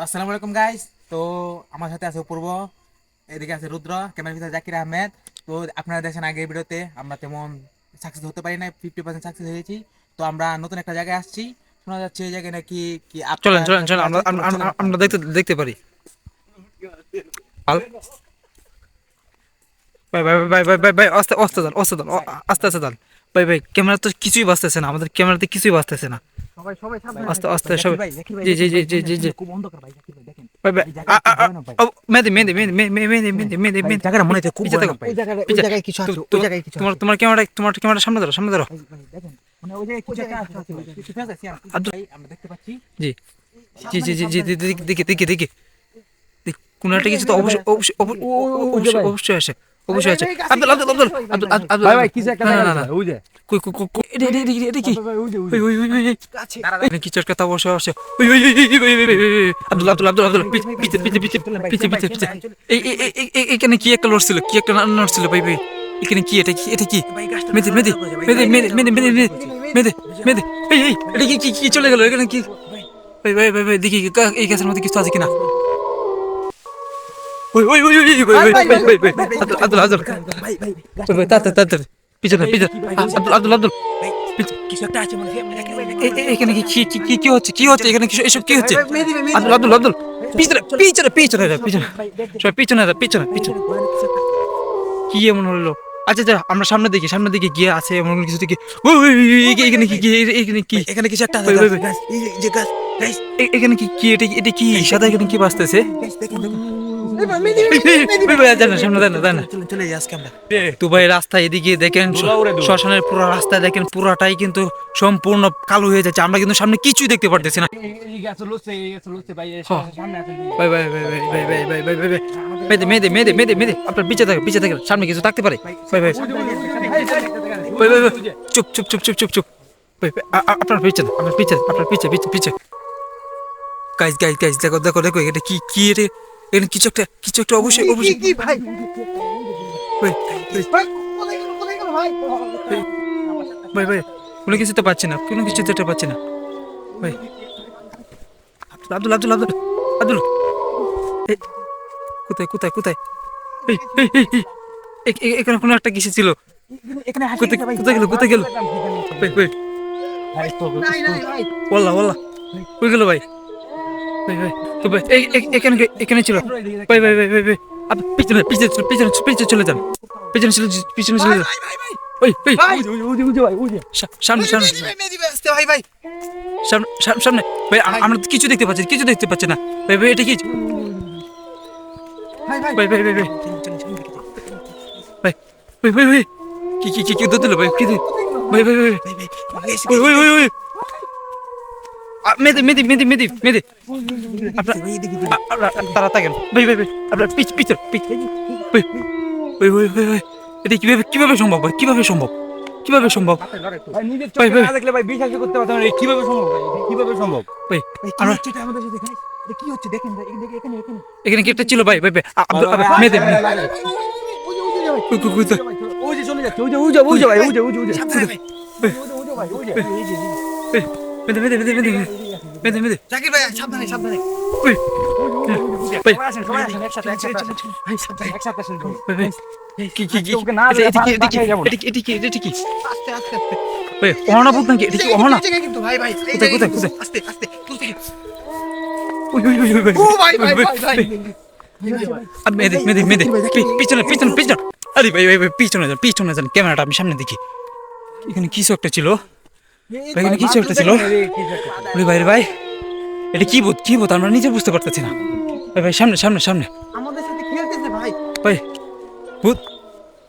তো আসসালামু আলাইকুম গাইস তো আমার সাথে আছে অপূর্ব এদিকে আছে রুদ্র ক্যামেরার ভিতরে জাকির আহমেদ। তো আপনারা দেখেন আগের ভিডিওতে আমরা তেমন সাকসেস হতে পারি না ফিফটি পার্সেন্ট সাকসেস হয়েছি। তো আমরা নতুন একটা জায়গায় আসছি। শোনা যাচ্ছে এই জায়গায় নাকি কি চলেন চলেন চলেন আমরা দেখতে দেখতে পারি। ভাই ভাই ভাই ভাই ভাই ভাই আস্তে আস্তে যান আস্তে যান আস্তে আস্তে যান ভাই ভাই ক্যামেরা তো কিছুই বাঁচতেছে না আমাদের ক্যামেরাতে কিছুই বাঁচতেছে না। সবাই সবাই আস্তে আস্তে সবাই জি জি জি জি জি জি। খুব অন্ধকার ভাই দেখেন ভাই ভাই এই জায়গাটা আ- আ- খুব ভয়ানক ভাই। ও, মেহেদি মেহেদি মেহেদি মেহেদি মেহেদি মেহেদি মেহেদি জায়গাটা মনে হচ্ছে খুব পিছে ভাই। ওই জায়গায়- ওই জায়গায় কিছু আছে, ওই জায়গায় কিছু তোমার তোমার ক্যামেরা তোমার ক্যামেরা সামনে ধরো সামনে ধরো। ভাই, ভাই, দেখেন, মানে ওই জায়গায় কিছু একটা আছে, কিছু আছে, সিয়াম, কিছু আব্দুল- ভাই, আমরা দেখতে পাচ্ছি। জি। জি জি জি জি দেখি দেখি দেখি কোনো একটা কিছু তো অবশ্যই অবশ্যই অবশ্যই- অবশ্যই অবশ্যই আছে অবশ্যই আছে আব্দুল আব্দুল আব্দুল আব্দুল আব্দুল ভাই ভাই কিছু একটা না, না, দেখা না, না। যাচ্ছে, ওই যে কই কই কই কই এটা এটা এটা এটা কি ওই ওই ওই ওই ওই ওই ওই এখানে কথা অবশ্যই আছে ওই ওই ওই ওই ওই ওই ওই ওই আব্দুল আব্দুল আব্দুল আব্দুল পিছে পিছে পিছে পিছে পিছে পিছে পিছে এই এখানে কি একটা লড়ছিল কি একটা লড়ছিল ভাই ভাই এখানে কি এটা কি এটা কি মেদে মেদে মেদে মেদে মেদে মেদে মেদে মেদে মেদে এই এই এটা কি কি কি চলে গেল এখানে কি ভাই ভাই ভাই ভাই দেখি এই গাছের মধ্যে কিছু আছে কিনা ওই ওই ওই ওই ওই ভাই ভাই ভাই ভাই ভাই আব্দুল আব্দুল আব্দুল ভাই ভাই ভাই ভাই তাড়াতাড়ি তাড়াতাড়ি পিছনে পিছনে আব্দুল আব্দুল আব্দুল কিছু একটা আছে মনে হয়, জাকির ভাই, এ- এ- এখানে কি কি কি কি হচ্ছে কি হচ্ছে এখানে কিছু এসব কি হচ্ছে আব্দুল আব্দুল আব্দুল পিছনে পিছনে পিছনে পিছনে সবাই পিছনে পিছনে পিছনে কি এমন হলো আচ্ছা আচ্ছা আমরা সামনে দেখি সামনে দিকে গিয়ে আছে এমন কিছু দেখি এখানে কি এখানে কি এখানে কিছু একটা যে- যে এখানে কি কি এটা এটা কি সাদা এখানে কি বাজতেছে আমরা। তো ভাই রাস্তায় এদিকে দেখেন ধুলা উড়ে দূর। শ্মশানের পুরো রাস্তায় দেখেন পুরাটাই কিন্তু সম্পূর্ণ কালো হয়ে যাচ্ছে আমরা কিন্তু সামনে কিছুই দেখতে পারতেছি না ভাই, হ্যাঁ। ভাই ভাই ভাই ভাই ভাই ভাই ভাই ভাই আপনার পিছে থাকে পিছে থাকে সামনে কিছু থাকতে পারে ভাই ভাই চুপ চুপ চুপ চুপ চুপ চুপ আপনার পিছে আপনার পিছে আপনার পিছে পিছে পিছে গাইজ গাইজ গাইজ দেখো দেখো দেখো এটা কি কি এটা এখানে কিছু একটা কিছু একটা অবশ্যই অবশ্যই ভাই। ভাই ভাই? ভাই কোনো কিছু তো পাচ্ছি না কোনো কিছু তো পাচ্ছি না। ভাই। আব্দুল আব্দুল আব্দুল আব্দুল। কোথায় কোথায় কোথায়? এখানে কোনো একটা কিছু ছিল? কোথায় গেল কোথায় গেল? বললা বললা কই গেল ভাই? ভাই ভাই। এখানে এখানে ছিল ভাই ভাই ভাই ভাই ভাই আপনি পিছনে পিছনে পিছনে পিছনে চলে যান পিছনে চলে পিছনে চলে যান ওই ওই সা- সামনে সামনে ভাই, ভাই। সামনে সামনে- সামনে ভাই আমরা কিছু দেখতে পাচ্ছি কিছু দেখতে পাচ্ছি না ভাই ভাই এটা কি ভাই ভাই ভাই ভাই ভাই ভাই ভাই ভাই কি কি কি কি দিল ভাই কি দি- ভাই ভাই ভাই ভাই ভাই ওই ওই আ, মেদি মেদি মেদি মেদি মেদি আপনার তারা থাকেন ভাই ভাই ভাই আপনার পিছ ভাই ওই ওই ওই ওই এটা কীভাবে কীভাবে সম্ভব ভাই কীভাবে সম্ভব কীভাবে সম্ভব ভাই, ভাই, চোখে ভাই। না দেখলে ভাই বিশ্বাস করতে পারতাম না, কীভাবে সম্ভব কীভাবে সম্ভব ভাই ভাই, আমরা হচ্ছে আমাদের সাথে, guys? কি হচ্ছে? দেখেন ভাই, এখানে, এখানে, এখানে। এখানে কি একটা ছিল ভাই ভাই মেদি মেদি কই কই কই ওই যে চলে ওই যে ওই যে ওই যে ভাই ওই যে ওই যে ওই যে সাবধানে ভাই। মেদি মেদি মেদি মেদি বেঁধে বেঁধে। জাকির ভাই সাবধানে সাবধানে। পিছনে পিছনে পিছনে। আরে ভাই ভাই পিছনে যান পিছনে যান ক্যামেরাটা আমি সামনে দেখি এখানে কিছু একটা ছিল? এখানে ছিল ওরে ভাই ভাই এটা কি বোধ কি বোধ আমরা নিজে বুঝতে পারতেছি না। ভাই ভাই সামনে সামনে সামনে। আমাদের সাথে খেলতেছে ভাই। ভাই ভূত।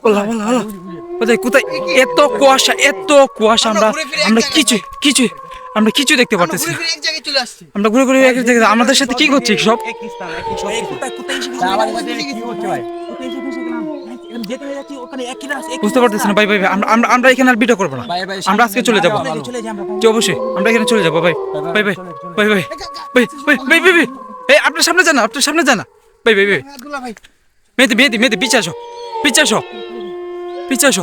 ওলা ওলা ওলা। কোথায়? কোথায় এত কুয়াশা এত কুয়াশা আমরা আমরা কিছু কিছু আমরা কিছু দেখতে পারতেছি আমরা না। ঘুরে এক জায়গায় চলে আসছি। আমরা ঘুরে ঘুরে এক জায়গায় আমাদের সাথে কি করছে সব বুঝতে পারতেছি না ভাই ভাই আমরা আমরা আমরা এখানে আর ভিডিও করব না আমরা আজকে চলে যাব আমরা। জি অবশ্যই আমরা এখানে চলে যাব ভাই ভাই ভাই ভাই ভাই ভাই ভাই ভাই ভাই ভাই এই আপনার সামনে যান আপনার সামনে যান না ভাই ভাই ভাই মেয়েদি মেয়েদি মেয়েদি পিছে আসো পিছে আসো পিছে আসো।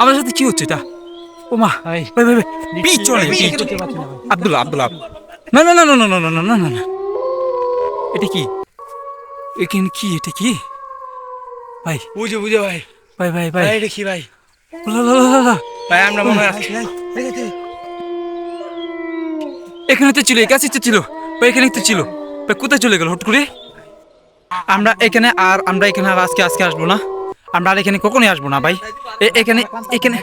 আমাদের সাথে কি হচ্ছে এটা ও মা ভাই ভাই ভাই ভাই পিছনে আব্দুল্লাহ আব্দুল্লাহ না না না না না না না না না না এটা কি এখানে কি এটা কি ভাই। বুঝে বুঝে ভাই। ভাই ভাই ভাই। ভাই দেখি ভাই। ভাই আমরা মনে আসছি। এখানে তো ছিল এই কাছে তো ছিল। ভাই এখানে তো ছিল। ভাই কোথায় চলে গেল হুট করে? আমরা এখানে আর আমরা এখানে আর আজকে আজকে আসব না। আমরা আর এখানে কখনোই আসব না ভাই। এখানে এখানে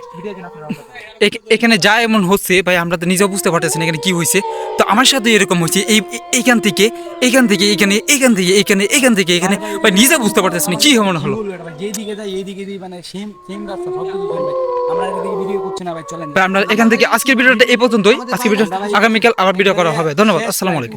এখ- এখানে যা এমন হচ্ছে, ভাই, আমরা তো নিজেও বুঝতে পারতেছি না এখানে কি হয়েছে। তো আমার সাথে এরকম হচ্ছে এই এইখান থেকে এইখান থেকে এখানে এখান থেকে এখানে এখান থেকে এখানে ভাই নিজে বুঝতে পারতেছি না কি এমন হলো। আমরা এখান থেকে আজকের ভিডিওটা এই পর্যন্তই। আজকের ভিডিও আগামীকাল আবার ভিডিও করা হবে। ধন্যবাদ, আসসালামু আলাইকুম।